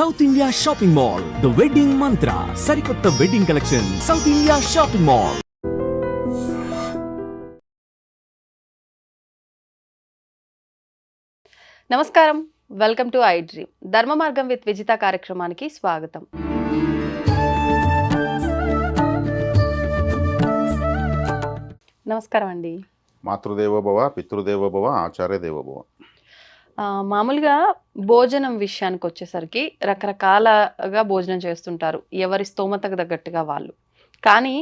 South India shopping mall the wedding mantra సరికొత్త wedding collection south India shopping mall నమస్కారం. Welcome to I dream Dharma Margam with Vijitha కార్యక్రమానికి స్వాగతం. నమస్కారం అండి. మాతృదేవోభవ పితృదేవోభవ ఆచార్య దేవోభవ. మామూలుగా భోజనం విషయానికి వచ్చేసరికి రకరకాలగా భోజనం చేస్తుంటారు. ఎవరి స్తోమతకు తగ్గట్టుగా వాళ్ళు. కానీ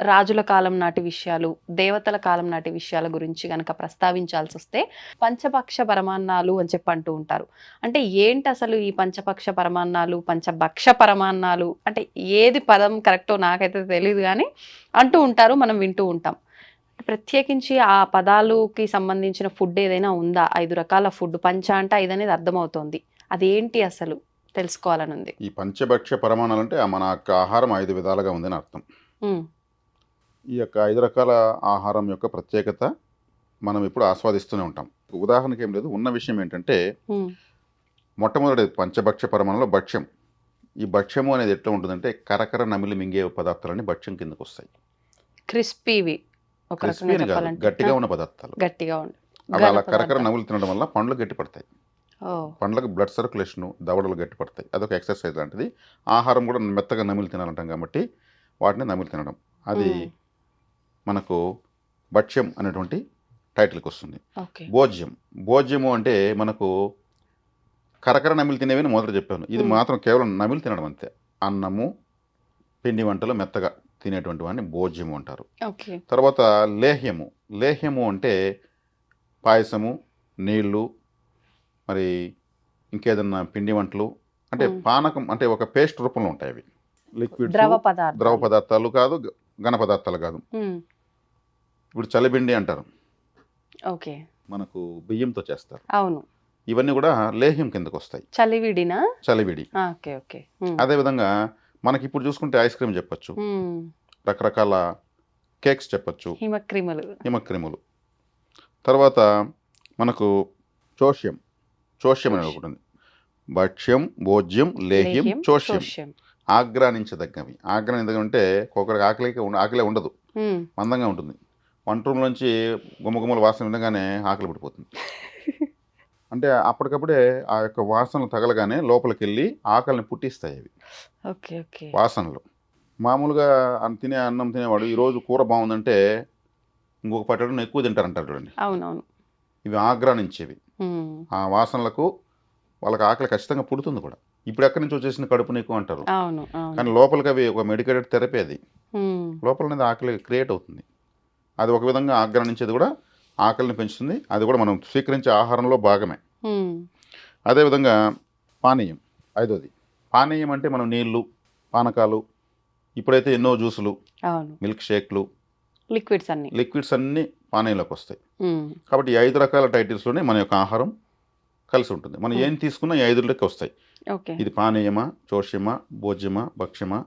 రాజుల కాలం నాటి విషయాలు దేవతల కాలం నాటి విషయాల గురించి కనుక ప్రస్తావించాల్సి వస్తే పంచభక్ష పరమాన్నాలు అని చెప్పి అంటూ ఉంటారు. అంటే ఏంటి అసలు ఈ పంచపక్ష పరమాన్నాలు పంచభక్ష పరమాన్నాలు? అంటే ఏది పదం కరెక్టో నాకైతే తెలియదు కానీ అంటూ ఉంటారు మనం వింటూ ఉంటాం. ప్రత్యేకించి ఆ పదాలుకి సంబంధించిన ఫుడ్ ఏదైనా ఉందా? ఐదు రకాల ఫుడ్ పంచ అంటే ఐదు అనేది అర్థమవుతోంది. అదేంటి అసలు? తెలుసుకోవాలని ఉంది ఈ పంచభక్ష పరమాణాలు అంటే మన యొక్క ఆహారం ఐదు విధాలుగా ఉందని అర్థం. ఈ యొక్క ఐదు రకాల ఆహారం యొక్క ప్రత్యేకత మనం ఇప్పుడు ఆస్వాదిస్తూనే ఉంటాం. ఉదాహరణకి ఏం లేదు ఉన్న విషయం ఏంటంటే మొట్టమొదటి పంచభక్ష పరమాణంలో భక్ష్యం. ఈ భక్ష్యము అనేది ఎట్లా ఉంటుందంటే కరకర నమిలి మింగే పదార్థాలన్నీ భక్ష్యం కిందకు వస్తాయి క్రిస్పీవి. ఒక రకంగా చెప్పాలంటే. గట్టిగా ఉన్న పదార్థాలు. గట్టిగా ఉండి అలా కరకర. నములు తినడం వల్ల పండ్లు గట్టి పడతాయి పండ్లకు బ్లడ్ సర్క్యులేషన్ దవడలు గట్టి పడతాయి అదొక ఎక్సర్సైజ్ లాంటిది. ఆహారం కూడా మెత్తగా నమిలి తినాలంటాం కాబట్టి వాటిని నమిలి తినడం. అది మనకు భక్ష్యం అనేటువంటి టైటిల్కి వస్తుంది. భోజ్యం. భోజ్యము అంటే మనకు కరకర నమిలి తినేవి మొదట చెప్పాను. ఇది. మాత్రం కేవలం నమిలి తినడం అంతే. అన్నము పిండి వంటలు మెత్తగా. తినేటువంటి వాడిని భోజ్యము అంటారు. తర్వాత లేహ్యము. లేహ్యము అంటే పాయసము నీళ్ళు మరి ఇంకేదన్నా పిండి వంటలు అంటే. పానకం అంటే ఒక పేస్ట్ రూపంలో ఉంటాయి అవి. లిక్విడ్ ద్రవ పదార్థం ద్రవ పదార్థాలు కాదు ఘన పదార్థాలు కాదు. ఇప్పుడు చలిబిండి అంటారు. ఓకే. మనకు బియ్యంతో చేస్తారు. అవును. ఇవన్నీ కూడా లేహ్యం కిందకు వస్తాయి. చలివిడినా? చలివిడి. Okay okay. అదేవిధంగా మనకి ఇప్పుడు చూసుకుంటే ఐస్ క్రీమ్ చెప్పొచ్చు. రకరకాల కేక్స్ చెప్పొచ్చు. హిమక్రిములు. హిమక్రిములు. తర్వాత మనకు చోష్యం. చోష్యం అనేది ఒకటి ఉంది భక్ష్యం భోజ్యం లేహ్యం చోష్యం. ఆగ్రానించదగ్గవి ఆగ్రానించదగ్గవి అంటే ఒకరికి ఆకలికి ఆకలే ఉండదు. మందంగా ఉంటుంది. వంట రూమ్ నుంచి గుమ్మగుమ్మల వాసన వినగానే ఆకలి పడిపోతుంది. అంటే అప్పటికప్పుడే ఆ యొక్క వాసనలు తగలగానే లోపలికి వెళ్ళి ఆకలిని పుట్టిస్తాయి అవి. Okay okay. వాసనలు. మామూలుగా తినే అన్నం తినేవాడు ఈరోజు కూర బాగుందంటే ఇంకొక పట్టడం ఎక్కువ తింటారంటారు చూడండి. అవునవును. ఇవి ఆగ్రానించేవి ఆ వాసనలకు వాళ్ళకి ఆకలి ఖచ్చితంగా పుడుతుంది కూడా. ఇప్పుడు ఎక్కడి నుంచి వచ్చేసిన కడుపు నీకు అంటారు. కానీ లోపలికి అవి ఒక మెడికేటెడ్ థెరపీ అది. లోపల అనేది ఆకలి క్రియేట్ అవుతుంది. అది ఒక విధంగా ఆగ్రహించేది కూడా ఆకలిని పెంచుతుంది. అది కూడా మనం స్వీకరించే ఆహారంలో భాగమే. అదేవిధంగా పానీయం. ఐదోది. పానీయం అంటే మనం నీళ్ళు పానకాలు ఇప్పుడైతే ఎన్నో జ్యూసులు అవును. మిల్క్ షేక్లు లిక్విడ్స్ అన్ని. లిక్విడ్స్ అన్నీ పానీయంలోకి వస్తాయి. కాబట్టి ఈ ఐదు రకాల టైటిల్స్లోనే మన యొక్క ఆహారం కలిసి ఉంటుంది. మనం ఏం తీసుకున్నా ఈ ఐదులోకి వస్తాయి. ఇది పానీయమా చోష్యమా భోజ్యమా భక్ష్యమా?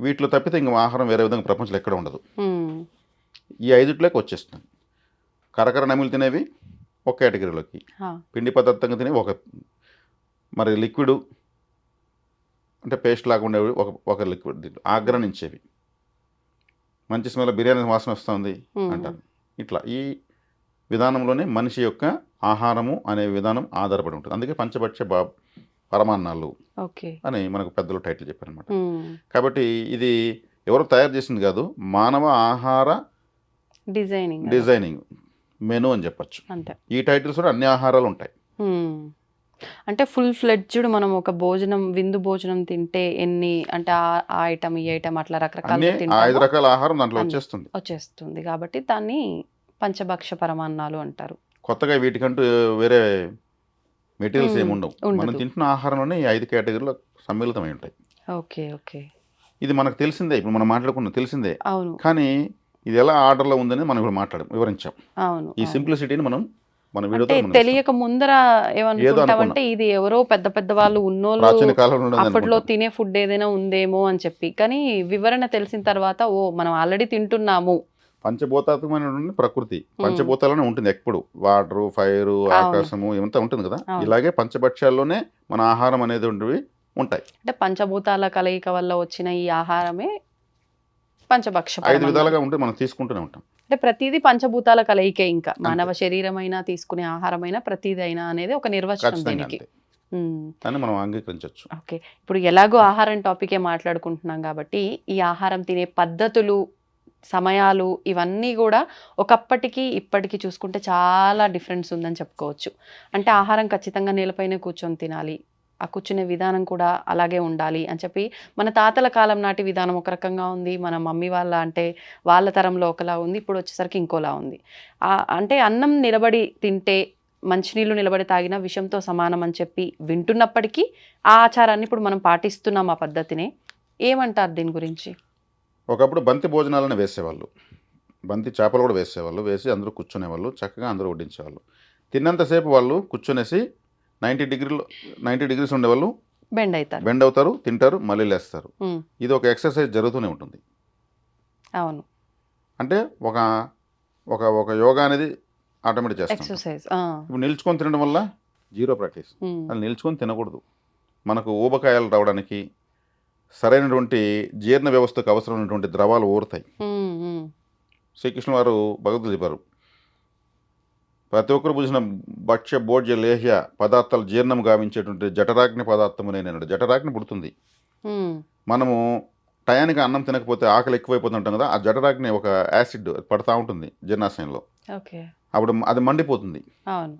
వీటిలో తప్పితే ఇంకా ఆహారం వేరే విధంగా ప్రపంచంలో ఎక్కడ ఉండదు. ఈ ఐదుట్లోకి వచ్చేస్తుంది. కరకర నమిలి తినేవి ఒక కేటగిరీలోకి. పిండి పదార్థంగా తినేవి ఒక మరి లిక్విడ్ అంటే పేస్ట్ లాగా ఉండేవి ఒక ఒక లిక్విడ్ దీంట్లో ఆగ్రహించేవి. మంచి స్మెల్ బిర్యానీ వాసన వస్తుంది అంటారు. ఇట్లా ఈ విధానంలోనే మనిషి యొక్క ఆహారము అనే విధానం ఆధారపడి ఉంటుంది. అందుకే పంచభక్ష బా పరమాన్నాలు ఓకే. అని మనకు పెద్దలు టైటిల్ చెప్పారనమాట కాబట్టి ఇది ఎవరు తయారు చేసింది కాదు మానవ ఆహార డిజైనింగ్. డిజైనింగ్ మెను అని చెప్పొచ్చు. ఈ టైటిల్స్ కూడా అన్ని ఆహారాలు ఉంటాయి. అంటే ఫుల్ ఫ్లెడ్జ్డ్ మనం ఒక భోజనం విందు భోజనం తింటే ఎన్ని అంటే ఆ- ఐటమ్ ఈ ఐటమ్ అట్లా రకరకాలుగా ఆ ఐదు రకాల ఆహారం దాంట్లో. వచ్చేస్తుంది వచ్చేస్తుంది కాబట్టి దాన్ని పంచభక్ష పరమాన్నాలు అంటారు కొత్తగా వీటికంటూ వేరే మెటీరియల్స్. ఏమి ఉండవు. మనం తింటున్న ఆహారంలోనే ఈ ఐదు కేటగిరీలో సమ్మిళితమై ఉంటాయి ఓకే ఓకే ఇది మనకు తెలిసిందే ఇప్పుడు మనం మాట్లాడుకున్న తెలిసిందే అవును కానీ ఇది ఎలా ఆర్డర్లో ఉందని మనం ఇప్పుడు మాట్లాడాం వివరించాం అవును ఈ. సింప్లిసిటీని మనం మన మనం తెలియక ముందర ఏమనుకుంటామంటే ఇది ఎవరో పెద్ద పెద్ద వాళ్ళు ఉన్నోళ్ళు అప్పట్లో. తినే ఫుడ్ ఏదైనా ఉందేమో అని చెప్పి. కానీ వివరణ తెలిసిన తర్వాత ఓ మనం ఆల్రెడీ తింటున్నాము. పంచభూతాత్మకమైనటువంటి ప్రకృతి. పంచభూతాలనే ఉంటుంది ఎప్పుడు. వాటర్ ఫైర్ ఆకాశము ఇవంతా ఉంటుంది కదా. ఇలాగే పంచభక్ష్యాల్లోనే మన ఆహారం అనేది ఉండేవి ఉంటాయి. అంటే పంచభూతాల కలయిక వల్ల వచ్చిన ఈ ఆహారమే పంచభక్ష ఐదు. విధాలుగా ఉంటే మనం తీసుకుంటూనే ఉంటాం. అంటే ప్రతిదీ పంచభూతాల కలయికే ఇంకా. మానవ శరీరమైనా తీసుకునే ఆహారమైనా ప్రతిదైనా అనేది ఒక నిర్వచనం దీనికి. దాన్ని మనం అంగీకరించవచ్చు ఓకే. ఇప్పుడు ఎలాగో ఆహారం టాపికే మాట్లాడుకుంటున్నాం కాబట్టి ఈ ఆహారం తినే పద్ధతులు సమయాలు ఇవన్నీ కూడా ఒకప్పటికి ఇప్పటికి చూసుకుంటే చాలా డిఫరెన్స్ ఉందని చెప్పుకోవచ్చు. అంటే ఆహారం ఖచ్చితంగా నేలపైనే కూర్చొని తినాలి. ఆ కూర్చునే విధానం కూడా అలాగే ఉండాలి అని చెప్పి మన తాతల కాలం నాటి విధానం ఒక రకంగా ఉంది. మన మమ్మీ వాళ్ళ అంటే వాళ్ళ తరంలో ఒకలా ఉంది. ఇప్పుడు వచ్చేసరికి ఇంకోలా ఉంది. అంటే అన్నం నిలబడి తింటే మంచినీళ్ళు నిలబడి తాగిన విషంతో సమానం అని చెప్పి వింటున్నప్పటికీ ఆ ఆచారాన్ని ఇప్పుడు మనం పాటిస్తున్నాం ఆ పద్ధతిని. ఏమంటారు దీని గురించి? ఒకప్పుడు బంతి భోజనాలను వేసేవాళ్ళు. బంతి చేపలు కూడా వేసేవాళ్ళు. వేసి అందరూ కూర్చునేవాళ్ళు. చక్కగా అందరూ వడ్డించేవాళ్ళు. తిన్నంతసేపు వాళ్ళు కూర్చునేసి నైంటీ డిగ్రీలు నైంటీ డిగ్రీస్ ఉండేవాళ్ళు బెండ్ అవుతారు. బెండ్ అవుతారు తింటారు మళ్ళీ లేస్తారు. ఇది ఒక ఎక్సర్సైజ్ జరుగుతూనే ఉంటుంది. అవును. అంటే ఒక ఒక ఒక యోగా అనేది ఆటోమేటిక్ చేస్తాం ఎక్సర్సైజ్ ఇప్పుడు నిల్చుకొని తినడం వల్ల జీరో ప్రాక్టీస్. అది నిల్చుకొని తినకూడదు. మనకు ఊబకాయాలు రావడానికి సరైనటువంటి జీర్ణ వ్యవస్థకు అవసరమైనటువంటి ద్రవాలు ఊరుతాయి. శ్రీకృష్ణ వారు భగవద్గీత చెప్పారు ప్రతి ఒక్కరు పూసిన భక్ష్య భోజ్య లేహ్య పదార్థాలు జీర్ణం గావించేటువంటి జఠరాగ్ని పదార్థము నేను జఠరాగ్ని పుడుతుంది. మనము టయానికి అన్నం తినకపోతే ఆకలి ఎక్కువైపోతుంది ఉంటాం కదా ఆ జఠరాగ్ని ఒక యాసిడ్ పడతా ఉంటుంది జీర్ణాశయంలో. అప్పుడు అది మండిపోతుంది.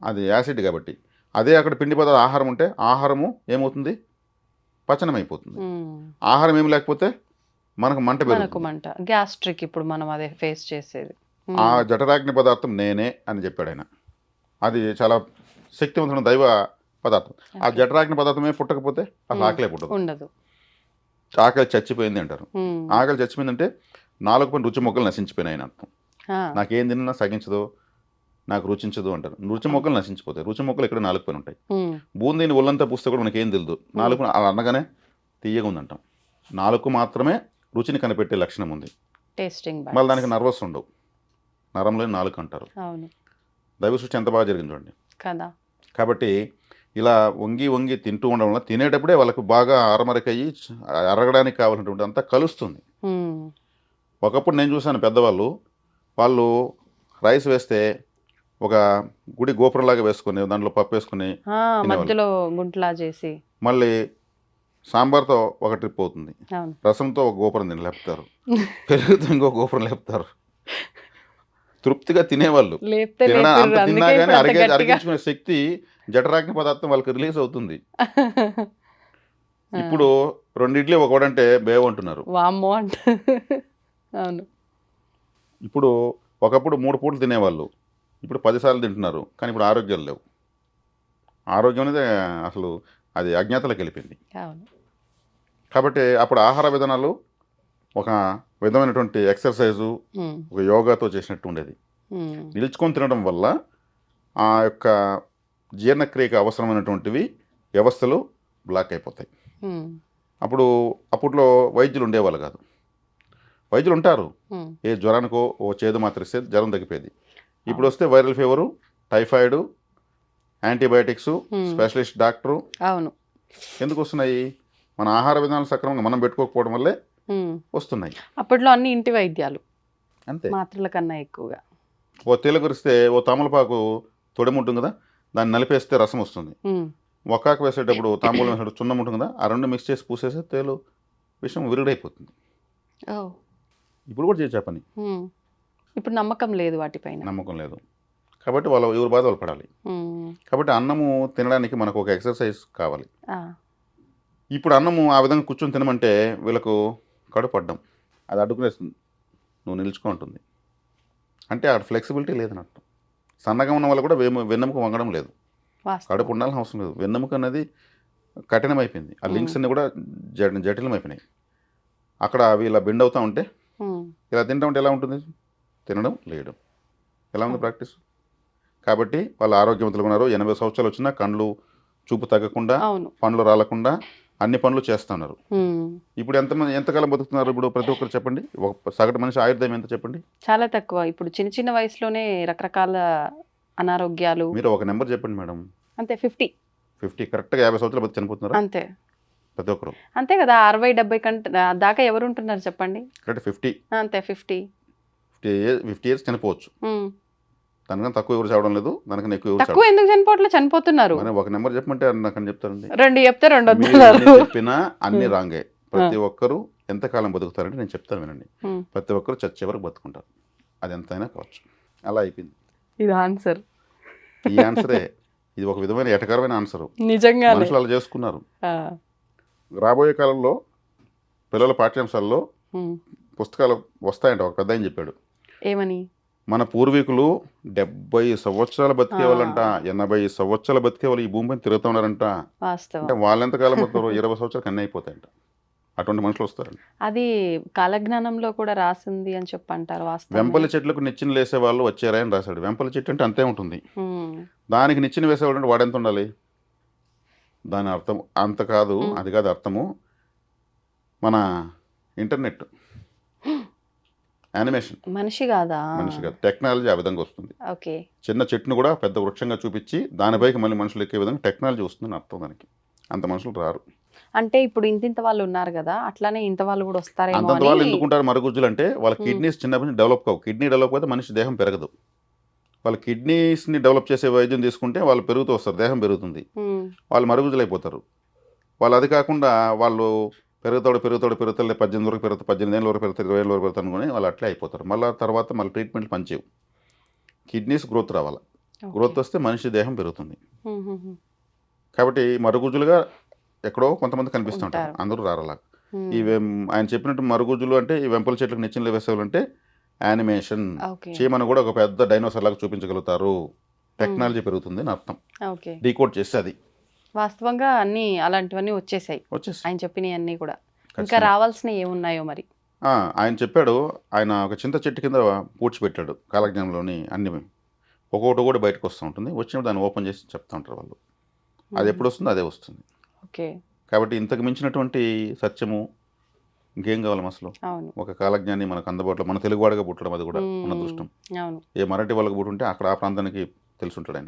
అది యాసిడ్ కాబట్టి. అదే అక్కడ పిండి పదార్థ ఆహారం ఉంటే ఆహారము ఏమవుతుంది? పచనం అయిపోతుంది ఆహారం ఏమి లేకపోతే మనకు మంట మనకు మంట. గ్యాస్ట్రిక్ ఇప్పుడు మనం అదే ఫేస్ చేసేది. ఆ జఠరాగ్ని పదార్థం నేనే అని చెప్పాడు ఆయన. అది చాలా శక్తివంతమైన దైవ పదార్థం. ఆ. జఠరాగ్ని పదార్థమే పుట్టకపోతే అసలు. ఆకలే పుట్టదు. ఉండదు. ఆకలి చచ్చిపోయింది అంటారు. ఆకలి చచ్చిపోయిందంటే నాలుగు పని రుచి మొక్కలు నశించిపోయినాయి అని అర్థం. నాకేం తిన్నా సగించదు నాకు రుచించదు అంటారు. రుచి మొక్కలు నశించిపోతాయి. రుచి మొక్కలు ఇక్కడ నాలుగు పైన ఉంటాయి. బూందీని ఒళ్ళంతా పూస్తే కూడా మనకేం తెలియదు నాలుగు అలా అనగానే తీయగా ఉందంటాం. నాలుగు మాత్రమే రుచిని కనిపెట్టే లక్షణం ఉంది. టేస్టింగ్ మళ్ళీ దానికి నర్వస్ ఉండవు. నరంలో నాలుగు అంటారు. దైవ సృష్టి ఎంత బాగా జరిగింది చూడండి. కదా. కాబట్టి ఇలా వంగి వంగి తింటూ ఉండడం వల్ల తినేటప్పుడే వాళ్ళకు బాగా అరమరికయ్యి అరగడానికి కావాల్సినటువంటి అంతా కలుస్తుంది. ఒకప్పుడు నేను చూశాను పెద్దవాళ్ళు వాళ్ళు రైస్ వేస్తే ఒక గుడి గోపురంలాగా వేసుకుని దాంట్లో పప్పు వేసుకుని. మధ్యలో గుంటలా చేసి. మళ్ళీ సాంబార్తో ఒక ట్రిప్ అవుతుంది రసంతో ఒక గోపురం తిని లేపుతారు. పెరుగుతో ఇంకో గోపురం లేపుతారు. తృప్తిగా తినేవాళ్ళు. అంత తిన్నా కానీ అరిగే అరిగించుకునే శక్తి జఠరాగ్ని పదార్థం వాళ్ళకి రిలీజ్ అవుతుంది. ఇప్పుడు రెండు ఇడ్లీ ఒక వడ అంటే బేవ్ అంటున్నారు. వామ్మో అంట అవును. ఇప్పుడు ఒకప్పుడు మూడు పూటలు తినేవాళ్ళు. ఇప్పుడు పదిసార్లు తింటున్నారు. కానీ ఇప్పుడు ఆరోగ్యాలు లేవు. ఆరోగ్యం అనేది అసలు అది అజ్ఞాతలోకి వెళ్ళిపోయింది. కాబట్టి అప్పుడు ఆహార విధానాలు ఒక విధమైనటువంటి ఎక్సర్సైజు ఒక యోగాతో చేసినట్టు ఉండేది. నిలుచుకొని తినడం వల్ల ఆ యొక్క జీర్ణక్రియకు అవసరమైనటువంటివి వ్యవస్థలు బ్లాక్ అయిపోతాయి. అప్పుడు అప్పట్లో వైద్యులు ఉండేవాళ్ళు కాదు. వైద్యులు ఉంటారు. ఏ జ్వరానికో ఓ చేదు మాత్ర ఇస్తే జ్వరం తగ్గిపోయేది. ఇప్పుడు వస్తే viral fever typhoid antibiotics. Specialist doctor. అవును. ఎందుకు వస్తున్నాయి? మన ఆహార విధానాలు సక్రమంగా మనం పెట్టుకోకపోవడం వల్లే. వస్తున్నాయి. అప్పట్లో అన్ని ఇంటి వైద్యాలు. అంతే. మాత్రల కన్నా ఎక్కువగా. ఓ తేలికరిస్తే ఓ తమలపాకు తొడిమ ఉంటుంది కదా దాన్ని నలిపేస్తే రసం వస్తుంది. ఒక్కాకు వేసేటప్పుడు తాంబూలం వేసేటప్పుడు చున్నం ఉంటుంది కదా ఆ రెండు మిక్స్ చేసి పూసేస్తే తేలు విషయం విరుడైపోతుంది ఓ. ఇప్పుడు కూడా చేసే పని. ఇప్పుడు నమ్మకం లేదు వాటిపైన. నమ్మకం లేదు. కాబట్టి వాళ్ళు ఎవరి బాధ వాళ్ళు పడాలి కాబట్టి అన్నము తినడానికి మనకు ఒక ఎక్సర్సైజ్ కావాలి. ఇప్పుడు అన్నము ఆ విధంగా కూర్చొని తినమంటే వీళ్ళకు కడుపడ్డం అది అడ్డుకునేస్తుంది నువ్వు నిలుచుకో ఉంటుంది అంటే ఆ ఫ్లెక్సిబిలిటీ లేదని అర్థం సన్నగా ఉన్న వాళ్ళు కూడా వేము వెన్నెముక వంగడం లేదు. కడుపు ఉండాల్సిన అవసరం లేదు. వెన్నెముక అనేది కఠినమైపోయింది. ఆ లింక్స్ అన్ని కూడా జటిలమైపోయినాయి. అక్కడ అవి ఇలా బెండ్ అవుతూ ఉంటే ఇలా తింటా ఉంటే ఎలా ఉంటుంది? తినడం లేయడం ఎలా ఉంది ప్రాక్టీస్? కాబట్టి వాళ్ళు ఆరోగ్యవంతులుగా ఉన్నారు. ఎనభై సంవత్సరాలు వచ్చినా కండ్లు చూపు తగ్గకుండా పండ్లు రాలకుండా అన్ని పనులు చేస్తున్నారు. ఇప్పుడు ఎంతమంది ఎంతకాలం బతుకుతున్నారు ఇప్పుడు ప్రతి ఒక్కరు చెప్పండి? ఒక సగటు మనిషి ఆయుర్దాయం ఎంత చెప్పండి? చాలా తక్కువ. ఇప్పుడు చిన్న చిన్న వయసులోనే రకరకాల అనారోగ్యాలు. మీరు ఒక నెంబర్ చెప్పండి మేడం. అంతే ఫిఫ్టీ. ఫిఫ్టీ కరెక్ట్గా యాభై సంవత్సరాలు బతి చనిపోతున్నారు? అంతే. ప్రతి ఒక్కరు. అంతే కదా అరవై డెబ్బై కంటే దాకా ఎవరు ఉంటున్నారు చెప్పండి? Correct fifty. అంతే ఫిఫ్టీ. ఫిఫ్టీ ఇయర్స్ చనిపోవచ్చు. దానికన్నా తక్కువ ఎవరు చావడం లేదు దానికన్నా ఎక్కువ ఎవరు తక్కువ ఎందుకు చనిపోవట్లే? చనిపోతున్నారు. చావడం ఒక నెంబర్ చెప్పమంటే నాకు అని చెప్తారండి. రెండు చెప్తే రెండు మీరు ఎన్ని చెప్పినా అన్ని. రాంగే. ప్రతి ఒక్కరు ఎంతకాలం బతుకుతారంటే నేను చెప్తాను వినండి. Hmm. ప్రతి ఒక్కరు చచ్చే వరకు బతుకుంటారు. అది ఎంతైనా కావచ్చు. అలా అయిపోయింది. ఇది ఆన్సర్. ఈ ఆన్సరే. ఇది ఒక విధమైన ఎటకరమైన ఆన్సర్. నిజంగానే. మనుషులు అలా చేసుకున్నారు. ఆ, రాబోయే కాలంలో పిల్లల పాఠ్యాంశాల్లో ఉమ్. పుస్తకాలు వస్తాయంట ఒక పెద్ద ఆయన చెప్పాడు. ఏమని? మన పూర్వీకులు డెబ్బై సంవత్సరాలు బతికే వాళ్ళంట ఆ. ఎనభై సంవత్సరాలు బతికే వాళ్ళు ఈ భూమి పైన తిరుగుతూ ఉన్నారంట అంటే వాళ్ళు ఎంతకాలం బతుకుతారు ఇరవై సంవత్సరాలు కన్నా అయిపోతాయంట. అటువంటి మనుషులు వస్తారండి అది కాలజ్ఞానంలో కూడా రాసింది అని చెప్పి అంటారు వెంపల చెట్లకు నిచ్చెన వేసే వాళ్ళు వచ్చారా అని రాశాడు. వెంపల చెట్టు అంటే అంతే ఉంటుంది. దానికి నిచ్చెన వేసేవాడు అంటే వాడు ఎంత ఉండాలి? దాని అర్థం అంత కాదు. అది కాదు అర్థము. మన ఇంటర్నెట్. యానిమేషన్ మనిషి కాదా? మనిషి కాదు. టెక్నాలజీ ఆ విధంగా వస్తుంది. ఓకే. చిన్న చెట్టును కూడా పెద్ద వృక్షంగా చూపించి దానిపైకి మళ్ళీ మనుషులు ఎక్కే విధంగా టెక్నాలజీ వస్తుందని అర్థం దానికి. అంత మనుషులు రారు. అంటే ఇప్పుడు ఇంతింత వాళ్ళు ఉన్నారు కదా అట్లానే ఇంత వాళ్ళు కూడా వస్తారేమో అంతంత వాళ్ళు ఎందుకుంటారు మరుగుజ్జులు అంటే వాళ్ళ. కిడ్నీస్ చిన్నప్పటి నుంచి డెవలప్ కావు. కిడ్నీ డెవలప్ అయితే మనిషి దేహం పెరగదు. వాళ్ళ కిడ్నీస్ని డెవలప్ చేసే వైద్యం తీసుకుంటే వాళ్ళు పెరుగుతూ వస్తారు. దేహం పెరుగుతుంది. వాళ్ళు మరుగుజ్జులు అయిపోతారు వాళ్ళు అది కాకుండా వాళ్ళు పెరుగుతాడు పెరుగుతాడు పెరుగుతాడు పద్దెనిమిది వరకు పెరుగుతారు పద్దెనిమిది ఏళ్ళ వరకు పెరుగుతారు ఇరవై ఏళ్ళ వరకు పెరుగుతారు అనుకుని వాళ్ళు అట్లే అయిపోతారు. మళ్ళీ తర్వాత మళ్ళీ ట్రీట్మెంట్లు పనిచేయవు కిడ్నీస్ గ్రోత్ రావాలి. గ్రోత్ వస్తే మనిషి దేహం పెరుగుతుంది. కాబట్టి మరుగుజ్జులుగా ఎక్కడో కొంతమంది కనిపిస్తుంటారు ఉంటారు. అందరూ రారలా. ఈ ఆయన చెప్పినట్టు మరుగుజ్జులు అంటే ఈ వెంపల చెట్లకు నిచ్చెనలు వేసేవాళ్ళు అంటే యానిమేషన్. చీమను కూడా ఒక పెద్ద డైనోసార్ లాగా చూపించగలుగుతారు. టెక్నాలజీ పెరుగుతుంది అని అర్థం. డీకోడ్ చేస్తే అది. వాస్తవంగా అన్ని అలాంటివన్నీ వచ్చేసాయి. వచ్చేసి ఆయన చెప్పినవి అన్ని కూడా. ఇంకా. రావాల్సినవి ఏమున్నాయో మరి? ఆయన చెప్పాడు ఆయన ఒక చింత చెట్టు కింద పూడ్చిపెట్టాడు కాలజ్ఞానంలోని అన్ని ఒక్కొక్కటి కూడా బయటకు వస్తూ ఉంటుంది. వచ్చినప్పుడు దాన్ని ఓపెన్ చేసి చెప్తా ఉంటారు వాళ్ళు. అది ఎప్పుడు వస్తుందో అదే వస్తుంది. ఓకే. కాబట్టి ఇంతకు మించినటువంటి సత్యము ఇంకేం కావాలి అసలు? ఒక కాలజ్ఞాని మనకు అందుబాటులో మన తెలుగువాడిగా పుట్టడం అది కూడా మన దృష్టం ఏ మరాఠీ వాళ్ళకి పుట్టుంటే అక్కడ ఆ ప్రాంతానికి తెలుసుంటాడు ఆయన.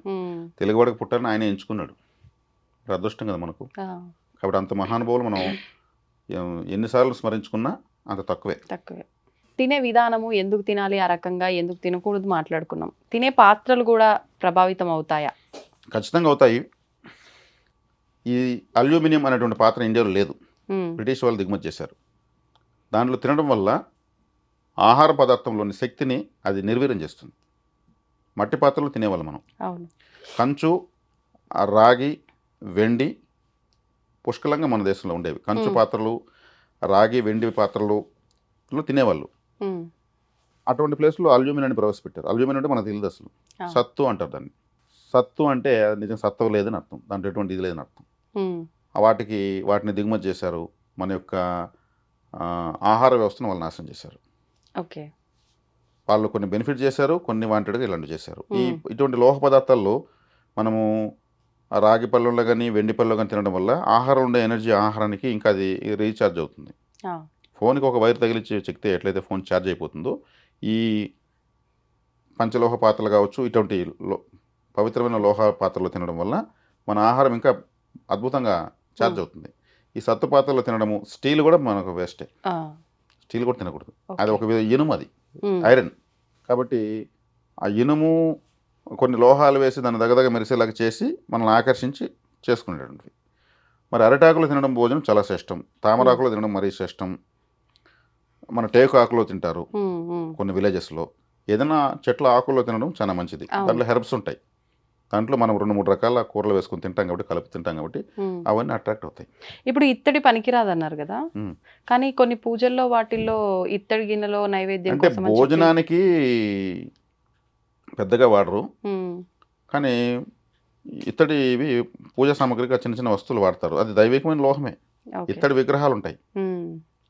తెలుగువాడికి పుట్టాలని ఆయన ఎంచుకున్నాడు. అదృష్టం కదా మనకు. కాబట్టి అంత మహానుభావులు మనం ఎన్నిసార్లు స్మరించుకున్నా అంత తక్కువే. తక్కువే. తినే విధానము ఎందుకు తినాలి ఆ రకంగా ఎందుకు తినకూడదు మాట్లాడుకున్నాం. తినే పాత్రలు కూడా ప్రభావితం అవుతాయా? ఖచ్చితంగా అవుతాయి. ఈ అల్యూమినియం అనేటువంటి పాత్ర ఇండియాలో లేదు. బ్రిటిష్ వాళ్ళు దిగుమతి చేశారు. దాంట్లో తినడం వల్ల ఆహార పదార్థంలోని శక్తిని అది నిర్వీర్యం చేస్తుంది. మట్టి పాత్రలు తినేవాళ్ళం మనం. అవును. కంచు రాగి వెండి పుష్కలంగా మన దేశంలో ఉండేవి. కంచు. పాత్రలు రాగి వెండి పాత్రలు తినేవాళ్ళు. అటువంటి ప్లేస్లో అల్యూమినియాన్ని ప్రవేశపెట్టారు. అల్యూమినియం అంటే మనకు తెలియదు అసలు. సత్తు అంటారు దాన్ని. సత్తు అంటే అది నిజం సత్తువ లేదని అర్థం. దాంట్లో ఎటువంటి ఇది లేదని అర్థం. వాటికి వాటిని దిగుమతి చేశారు. మన యొక్క ఆహార వ్యవస్థను వాళ్ళు నాశనం చేశారు. ఓకే. వాళ్ళు కొన్ని బెనిఫిట్ చేశారు కొన్ని వాంటెడ్గా ఇలాంటి చేశారు. ఈ. ఇటువంటి లోహ పదార్థాల్లో మనము రాగి పళ్ళల్లో కానీ వెండి పళ్ళలో కానీ తినడం వల్ల ఆహారం ఉండే ఎనర్జీ ఆహారానికి ఇంకా అది రీఛార్జ్ అవుతుంది. ఫోన్కి ఒక వైర్ తగిలించి చెక్తే ఎట్లయితే ఫోన్ ఛార్జ్ అయిపోతుందో ఈ పంచలోహ పాత్రలు కావచ్చు ఇటువంటి లో పవిత్రమైన లోహ పాత్రలు తినడం వల్ల మన ఆహారం ఇంకా అద్భుతంగా ఛార్జ్. అవుతుంది. ఈ సత్తు పాత్రలో తినడము స్టీల్ కూడా మనకు వేస్టే. స్టీల్ కూడా తినకూడదు. అది ఒక విధ ఇనుము అది. ఐరన్. కాబట్టి ఆ ఇనుము కొన్ని లోహాలు వేసి దాన్ని దగ్గదగ మెరిసేలాగా చేసి మనల్ని ఆకర్షించి చేసుకునేటువంటివి మరి అరటాకులు తినడం భోజనం చాలా శ్రేష్టం. తామరాకులు తినడం మరీ శ్రేష్టం. మన టేకు ఆకులో తింటారు కొన్ని విలేజెస్లో. ఏదైనా చెట్ల ఆకుల్లో తినడం చాలా మంచిది. దాంట్లో హెర్బ్స్ ఉంటాయి. దాంట్లో మనం రెండు మూడు రకాల కూరలు వేసుకొని తింటాం కాబట్టి కలిపి తింటాం కాబట్టి. అవన్నీ అట్రాక్ట్ అవుతాయి. ఇప్పుడు ఇత్తడి పనికిరాదన్నారు కదా. ఉమ్. కానీ కొన్ని పూజల్లో వాటిల్లో ఇత్తడి గిన్నెలో నైవేద్యం అంటే భోజనానికి పెద్దగా వాడరు. కానీ ఇత్తడి ఇవి పూజా సామాగ్రిగా చిన్న చిన్న వస్తువులు వాడతారు. అది దైవికమైన లోహమే. ఇత్తడి విగ్రహాలు ఉంటాయి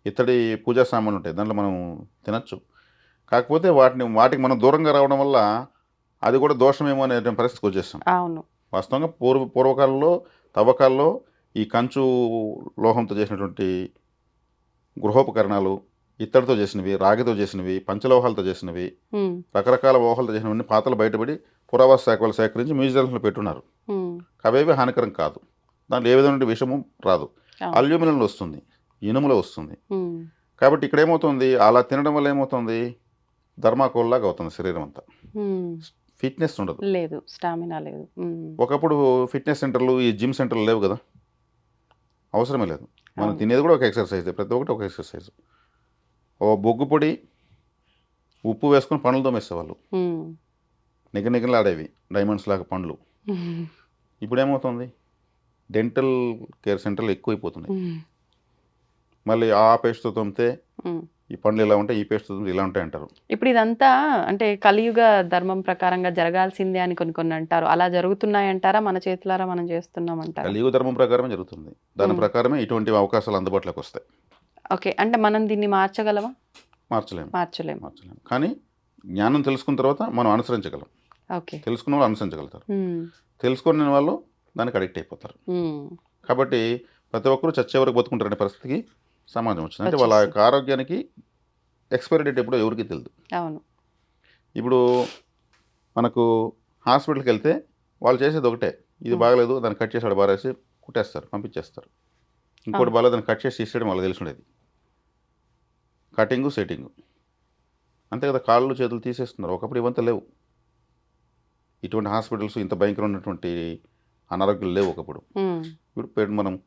ఇత్తడి పూజా సామాన్లు ఉంటాయి దాంట్లో మనం తినచ్చు. కాకపోతే వాటిని వాటికి మనం దూరంగా రావడం వల్ల అది కూడా దోషమేమో అనే పరిస్థితికి వచ్చేస్తాం. అవును. వాస్తవంగా పూర్వ పూర్వకాలంలో తవ్వకాల్లో ఈ కంచు లోహంతో చేసినటువంటి గృహోపకరణాలు ఇత్తడితో చేసినవి రాగితో చేసినవి పంచలోహాలతో చేసినవి రకరకాల లోహాలతో చేసినవన్నీ పాతలు బయటపడి పురావస్తు శాఖ వాళ్ళు సేకరించి మ్యూజియంలో పెట్టున్నారు. అవేవి హానికరం కాదు. దాంట్లో ఏ విధమైన విషము రాదు. అల్యూమినియంలో వస్తుంది ఇనుములో వస్తుంది. కాబట్టి ఇక్కడ ఏమవుతుంది? అలా తినడం వల్ల ఏమవుతుంది? ధర్మాకోల్లాగా అవుతుంది శరీరం అంతా. ఫిట్నెస్ ఉండదు. లేదు స్టామినా లేదు. ఒకప్పుడు ఫిట్నెస్ సెంటర్లు ఈ జిమ్ సెంటర్లు లేవు కదా? అవసరమే లేదు. మనం. తినేది కూడా ఒక ఎక్సర్సైజ్ ప్రతి ఒక్కటి ఒక ఎక్సర్సైజ్. ఓ బొగ్గు పొడి ఉప్పు వేసుకొని పండ్లు తోమేసేవాళ్ళు. ఉమ్, నిగ నిగలాడేవి డైమండ్స్ లాగా పండ్లు. ఇప్పుడు ఏమవుతుంది? డెంటల్ కేర్ సెంటర్లు ఎక్కువైపోతున్నాయి. మళ్ళీ ఆ పేస్ట్తో తోమితే. ఈ పండ్లు ఇలా ఉంటాయి ఈ తోమితే ఇలా ఉంటాయి అంటారు. ఇప్పుడు ఇదంతా అంటే కలియుగ ధర్మం ప్రకారంగా జరగాల్సిందే అని కొన్ని కొన్ని అంటారు. అలా జరుగుతున్నాయి అంటారా? మన చేతులారా మనం చేస్తున్నాం అంటారా? కలియుగ ధర్మం ప్రకారమే జరుగుతుంది. దాని. ప్రకారమే ఇటువంటి అవకాశాలు అందుబాటులోకి వస్తాయి. ఓకే అంటే మనం దీన్ని మార్చగలమా? మార్చలేము. మార్చలేము. మార్చలేము. కానీ జ్ఞానం తెలుసుకున్న తర్వాత మనం అనుసరించగలం. ఓకే. తెలుసుకున్న వాళ్ళు అనుసరించగలుగుతారు. ఉమ్, తెలుసుకునే వాళ్ళు దానికి అడిక్ట్ అయిపోతారు. కాబట్టి ప్రతి ఒక్కరూ చచ్చే వరకు బతుకుంటారనే పరిస్థితికి సమాజం వచ్చింది. అంటే వాళ్ళ. యొక్క ఆరోగ్యానికి ఎక్స్పైరీ డేట్ ఎప్పుడో ఎవరికి తెలియదు అవును. ఇప్పుడు మనకు హాస్పిటల్కి వెళ్తే వాళ్ళు చేసేది ఒకటే. ఇది. బాగలేదు దాన్ని కట్ చేసి ఆడ బారేసి కుట్టేస్తారు పంపించేస్తారు. ఇంకోటి. బాగాలేదు దాన్ని కట్ చేసి ఇచ్చేయడం వాళ్ళకి తెలిసి ఉండేది. Cutting setting. అంతే కదా కాళ్ళు చేతులు తీసేస్తున్నారు. ఒకప్పుడు ఇవంతా లేవు. ఇటువంటి హాస్పిటల్స్ ఇంత భయంకరం ఉన్నటువంటి అనారోగ్యాలు లేవు ఒకప్పుడు. ఇప్పుడు మనం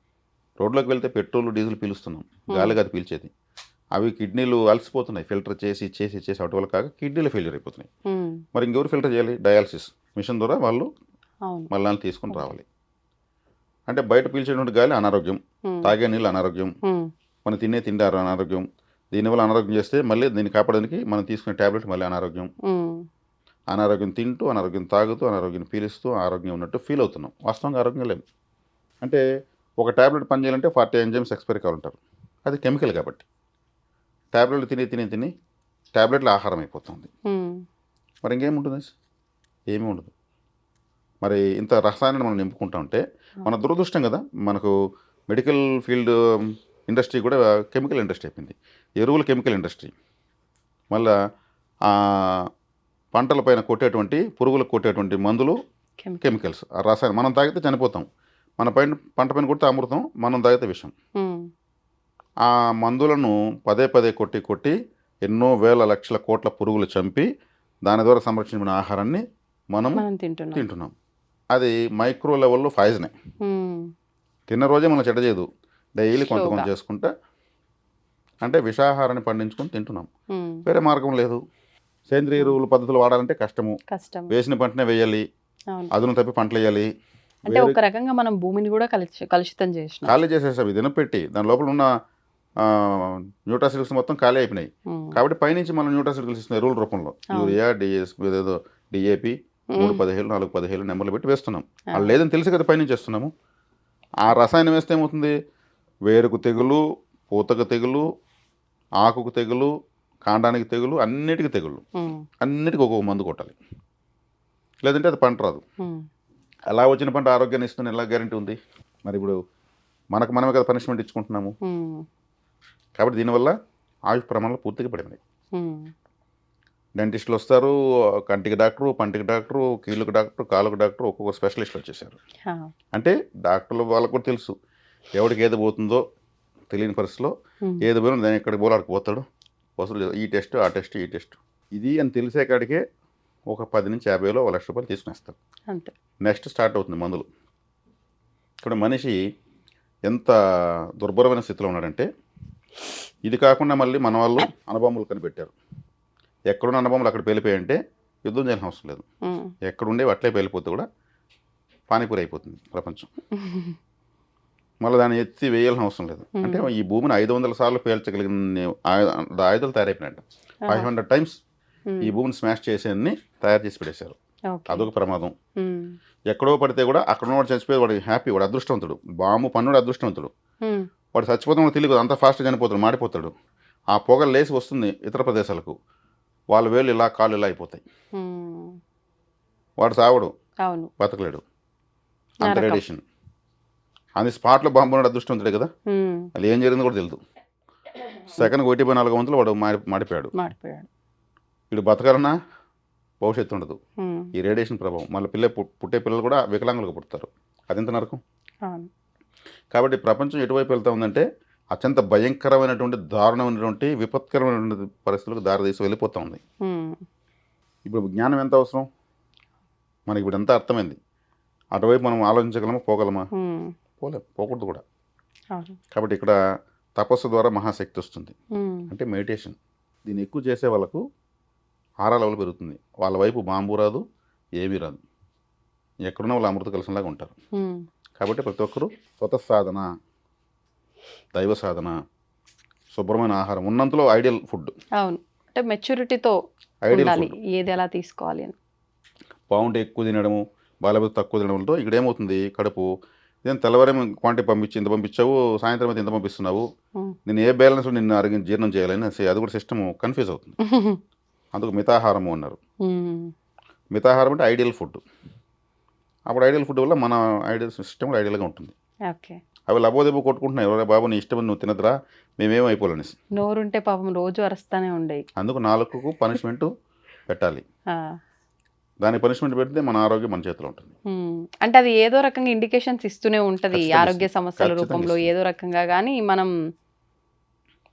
రోడ్లోకి వెళ్తే పెట్రోల్ డీజిల్ పీలుస్తున్నాం. గాలిగా అది పీల్చేది. అవి కిడ్నీలు అలసిపోతున్నాయి. ఫిల్టర్ చేసి చేసి చేసి అవటి వల్ల కాక కిడ్నీలు ఫెయిల్యూర్ అయిపోతున్నాయి. మరి ఇంకెవరు ఫిల్టర్ చేయాలి? డయాలసిస్. మిషన్ ద్వారా వాళ్ళు మళ్ళీ తీసుకొని రావాలి. అంటే బయట పీల్చేటువంటి గాలి అనారోగ్యం. తాగే నీళ్ళు అనారోగ్యం. మనం తినే తిండారు అనారోగ్యం. దీనివల్ల అనారోగ్యం చేస్తే మళ్ళీ దీన్ని కాపాడడానికి మనం తీసుకునే ట్యాబ్లెట్ మళ్ళీ అనారోగ్యం. అనారోగ్యం తింటూ అనారోగ్యం తాగుతూ అనారోగ్యం పీలుస్తూ ఆరోగ్యం ఉన్నట్టు ఫీల్ అవుతున్నాం. వాస్తవంగా ఆరోగ్యం లేము అంటే ఒక ట్యాబ్లెట్ పనిచేయాలంటే ఫార్టీ ఎంజైమ్స్ ఎక్స్పైరీ కావాలంటారు. అది కెమికల్ కాబట్టి. ట్యాబ్లెట్లు తిని తిని తిని ట్యాబ్లెట్లు ఆహారం అయిపోతుంది. మరి ఇంకేముంటుంది ఏమీ ఉండదు. మరి ఇంత రసాయనాన్ని మనం నింపుకుంటా ఉంటే మన దురదృష్టం కదా. మనకు మెడికల్ ఫీల్డ్ ఇండస్ట్రీ కూడా కెమికల్ ఇండస్ట్రీ అయిపోయింది. ఎరువుల కెమికల్ ఇండస్ట్రీ. మళ్ళా ఆ పంటల పైన కొట్టేటువంటి పురుగులకు కొట్టేటువంటి మందులు కెమికల్. కెమికల్స్. ఆ రసాయనం మనం తాగితే చనిపోతాం. మన పైన పంట పైన కొడితే అమృతం మనం తాగితే విషం. ఆ మందులను పదే పదే కొట్టి కొట్టి ఎన్నో వేల లక్షల కోట్ల పురుగులు చంపి దాని ద్వారా సంరక్షించిన ఆహారాన్ని మనం తింటున్నాం. అది మైక్రో లెవెల్లో ఫాయిజనే తిన్న రోజే మనం చెడ్డ చేయదు. డైలీ కొంత కొంత. చేసుకుంటా అంటే విషాహారాన్ని పండించుకొని తింటున్నాం. వేరే మార్గం లేదు. సేంద్రియ ఎరువుల పద్ధతులు వాడాలంటే కష్టము. కష్టం. వేసిన పంటనే వేయాలి. అదును తప్పి పంటలు వేయాలి. అంటే ఒక రకంగా మనం భూమిని కూడా కలుషి కలుషితం చేసినాం. ఖాళీ చేసేసాం. ఇది పెట్టి దాని లోపల ఉన్న న్యూట్రాసిడ్స్ మొత్తం ఖాళీ అయిపోయినాయి. కాబట్టి పైనుంచి మనం న్యూట్రాసిడ్స్ ఇస్తున్నాయి ఎరువుల రూపంలో. యూరియా డిఎస్ ఏదో డిఏపి మూడు పదిహేను నాలుగు పదిహేను నెంబర్లు పెట్టి వేస్తున్నాం. వాళ్ళు లేదని తెలిసి కదా పైనుంచి వేస్తున్నాము. ఆ రసాయనం వేస్తే ఏమవుతుంది? వేరుకు తెగులు పూతకు తెగులు ఆకుకు తెగులు కాండానికి తెగులు అన్నిటికీ తెగులు. అన్నిటికీ ఒక్కొక్క మందు కొట్టాలి. లేదంటే అది పంట రాదు. అలా వచ్చిన పంట ఆరోగ్యాన్ని ఇస్తుంది ఎలా గ్యారంటీ ఉంది? మరి ఇప్పుడు మనకు మనమే కదా పనిష్మెంట్ ఇచ్చుకుంటున్నాము. కాబట్టి దీనివల్ల ఆయుష్ ప్రమాణాలు పూర్తిగా పడినాయి ఉమ్, డెంటిస్టులు వస్తారు కంటికి డాక్టరు పంటికి డాక్టరు కీళ్ళకు డాక్టరు కాళ్ళకు డాక్టరు ఒక్కొక్క స్పెషలిస్టులు వచ్చేసారు. అంటే డాక్టర్లు వాళ్ళకు కూడా తెలుసు. ఎవరికి ఏది పోతుందో తెలియని పరిస్థితిలో ఏది పోయినా దాన్ని ఎక్కడికి పోలాడికి పోతాడు. వసూలు. ఈ టెస్ట్ ఆ టెస్ట్ ఈ టెస్ట్. ఇది అని తెలిసే కాడికే ఒక పది నుంచి యాభైలో ఒక లక్ష రూపాయలు తీసుకునేస్తారు. అంతే. నెక్స్ట్ స్టార్ట్ అవుతుంది మందులు. ఇక్కడ మనిషి ఎంత దుర్భరమైన స్థితిలో ఉన్నాడంటే ఇది కాకుండా మళ్ళీ మన వాళ్ళు అనుభవములు కనిపెట్టారు. ఎక్కడున్న అనుభవములు అక్కడ పేలిపోయాయంటే యుద్ధం చేయాల్సిన అవసరం లేదు. ఎక్కడుండే అట్లే పేలిపోతే కూడా పానీపూరి అయిపోతుంది ప్రపంచం. మళ్ళీ దాన్ని ఎత్తి వేయాల్సిన అవసరం లేదు. అంటే ఈ భూమిని ఐదు వందల సార్లు పేల్చగలిగిన ఆయుధ ఆయుధాలు తయారైపోయినట్టు. ఫైవ్ హండ్రెడ్ టైమ్స్ ఈ భూమిని స్మాష్ చేసేయన్ని తయారు చేసి పెట్టేశారు. అదొక ప్రమాదం. ఎక్కడో పడితే కూడా అక్కడ ఉన్నవాడు చచ్చిపోయి వాడు హ్యాపీ వాడు అదృష్టవంతుడు. బాంబు పన్నుడు అదృష్టవంతుడు. వాడు చచ్చిపోతాం వాడు తెలియదు అంత ఫాస్ట్గా చనిపోతాడు మాడిపోతాడు ఆ పొగ లేచి వస్తుంది ఇతర ప్రదేశాలకు. వాళ్ళ వేలు ఇలా కాళ్ళు ఇలా అయిపోతాయి. వాడు సావడు. బతకలేడు. అంత. రేడియేషన్. అది స్పాట్లో బాంబు ఉన్నాడు అదృష్టవంతుడే కదా. అది ఏం జరిగిందో కూడా తెలియదు సెకండ్ ఒకటి పోయి నాలుగు వంతులు వాడు మాడి మాడిపోయాడు. వీడు బతకాలన్నా భవిష్యత్తు ఉండదు. ఈ రేడియేషన్ ప్రభావం మళ్ళీ పిల్ల పుట్టే పిల్లలు కూడా వికలాంగులుగా పుడతారు. అదెంత నరకం? అవును. కాబట్టి ప్రపంచం ఎటువైపు వెళ్తా ఉందంటే అత్యంత భయంకరమైనటువంటి దారుణమైనటువంటి విపత్కరమైనటువంటి పరిస్థితులకు దారితీసి వెళ్ళిపోతూ ఉంది. ఇప్పుడు జ్ఞానం ఎంత అవసరం? మనకి ఇప్పుడు ఎంత అర్థమైంది? అటువైపు మనం ఆలోచించగలమా పోగలమా? పోలేం పోకూడదు కూడా. కాబట్టి ఇక్కడ తపస్సు ద్వారా మహాశక్తి వస్తుంది. అంటే మెడిటేషన్. దీన్ని ఎక్కువ చేసే వాళ్ళకు ఆరా లెవెల్ పెరుగుతుంది. వాళ్ళ వైపు బాంబు రాదు ఏమీ రాదు. ఎక్కడున్నా వాళ్ళు అమృత కలసంలాగా ఉంటారు. కాబట్టి ప్రతి ఒక్కరూ స్వత సాధన దైవ సాధన శుభ్రమైన ఆహారం ఉన్నంతలో ఐడియల్ ఫుడ్. అవును. అంటే మెచ్యూరిటీతో ఐడియల్ ఏది ఎలా తీసుకోవాలి అని. బాగుంటే ఎక్కువ తినడము బాలబడి తక్కువ తినడంతో ఇక్కడ ఏమవుతుంది? కడుపు ఇదేం తెల్లవారేమో క్వాంటిటీ పంపించి ఇంత పంపించావు సాయంత్రం అయితే ఇంత పంపిస్తున్నావు. నేను ఏ బ్యాలెన్స్ నిన్ను అరిగి జీర్ణం చేయాలని అది కూడా సిస్టమ్ కన్ఫ్యూజ్ అవుతుంది. అందుకు మితాహారము అన్నారు. మితాహారం అంటే ఐడియల్ ఫుడ్ అప్పుడు ఐడియల్ ఫుడ్ వల్ల మన ఐడియల్ సిస్టమ్ కూడా ఐడియల్గా ఉంటుంది. ఓకే. అవి లబోదెబ్బ కొట్టుకుంటున్నాయి. ఎవరే బాబు నీ ఇష్టం నువ్వు తినదురా మేమేం అయిపోవాలనేసి నోరుంటే పాపం రోజు అరుస్తానే ఉండేవి అందుకు నాలుగుకు పనిష్మెంట్ పెట్టాలి. దాని పనిష్మెంట్ పెడితే మన ఆరోగ్యం మన చేతిలో ఉంటుంది. అంటే అది ఏదో రకంగా ఇండికేషన్స్ ఇస్తూనే ఉంటది ఆరోగ్య. సమస్యల రూపంలో. ఏదో రకంగా కానీ మనం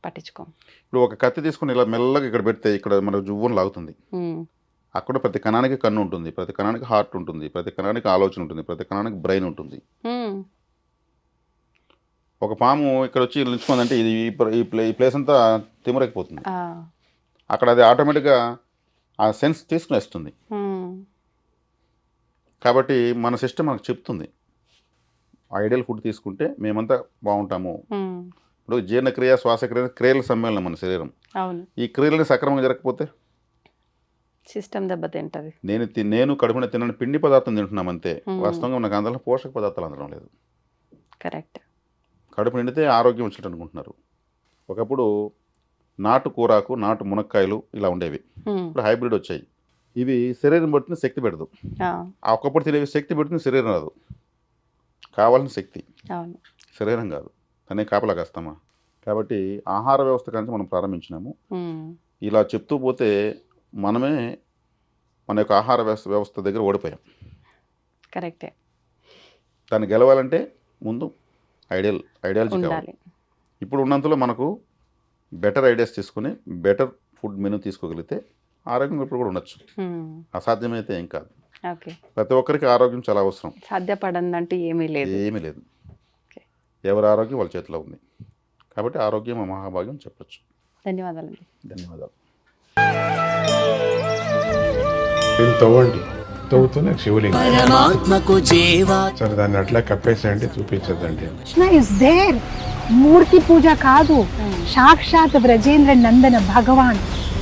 పట్టించుకోం. ఇప్పుడు ఒక కత్తి తీసుకుని ఇలా మెల్లగా ఇక్కడ పెడితే ఇక్కడ మన జువ్వను లాగుతుంది. అక్కడ ప్రతి కణానికి కన్ను ఉంటుంది ప్రతి కణానికి హార్ట్ ఉంటుంది ప్రతి కణానికి ఆలోచన ఉంటుంది ప్రతి కణానికి బ్రెయిన్ ఉంటుంది. ఒక పాము ఇక్కడ వచ్చి నిలుచుకుందంటే ఇది ఈ ప్లేస్ అంతా తిమరకపోతుంది అక్కడ అది ఆటోమేటిక్గా ఆ సెన్స్ తీసుకునేస్తుంది. కాబట్టి మన సిస్టమ్ మనకు చెప్తుంది. ఐడియల్ ఫుడ్ తీసుకుంటే మేమంతా బాగుంటాము. ఇప్పుడు జీర్ణక్రియ శ్వాసక్రియ క్రియల సమ్మేళనం మన శరీరం. ఈ క్రియలని సక్రమంగా జరగకపోతే? సిస్టమ్ దెబ్బతింటది. నేను నేను కడుపున తినని పిండి పదార్థం తింటున్నాం అంతే. వాస్తవంగా నాకు అందులో పోషక పదార్థాలు అందడం లేదు. కరెక్ట్. కడుపు నిండితే ఆరోగ్యం వచ్చినట్టు అనుకుంటున్నారు. ఒకప్పుడు నాటు కూరాకు నాటు మునక్కాయలు ఇలా ఉండేవి. ఇప్పుడు హైబ్రిడ్ వచ్చాయి. ఇవి శరీరం పట్టిన శక్తి పెడదు. ఆ. ఒకప్పుడు తినేవి శక్తి పెడుతుంది శరీరం రాదు. కావాల్సిన శక్తి. శరీరం కాదు. దాన్ని కాపలా కాస్తామా? కాబట్టి ఆహార వ్యవస్థ కానీ మనం ప్రారంభించినాము. ఇలా చెప్తూ పోతే మనమే మన యొక్క ఆహార వ్యవస్థ వ్యవస్థ దగ్గర ఓడిపోయాం. కరెక్టే. దాన్ని గెలవాలంటే ముందు ఐడియల్ ఐడియాలజీ కావాలి. ఇప్పుడు ఉన్నంతలో మనకు బెటర్ ఐడియాస్ తీసుకుని బెటర్ ఫుడ్ మెనూ తీసుకోగలిగితే ఆరోగ్యం ఇప్పుడు కూడా ఉండొచ్చు. అసాధ్యమైతే ఏం కాదు. ఓకే. ప్రతి ఒక్కరికి ఆరోగ్యం చాలా అవసరం. సాధ్యపడందంటే ఏమీ లేదు. ఏమీ లేదు. ఓకే. ఎవరి ఆరోగ్యం వాళ్ళ చేతిలో ఉంది. కాబట్టి ఆరోగ్యం ఆ మహాభాగ్యం చెప్పొచ్చు. ధన్యవాదాలండి. ధన్యవాదాలు. దీన్ని తవ్వండి. తవ్వుతూనే శివలింగం. సరే దాన్ని అట్లా కప్పేసేయండి చూపించదండి కృష్ణ ఇస్ దేర్ మూర్తి పూజ కాదు. సాక్షాత్ బ్రజేంద్ర నందన భగవాన్.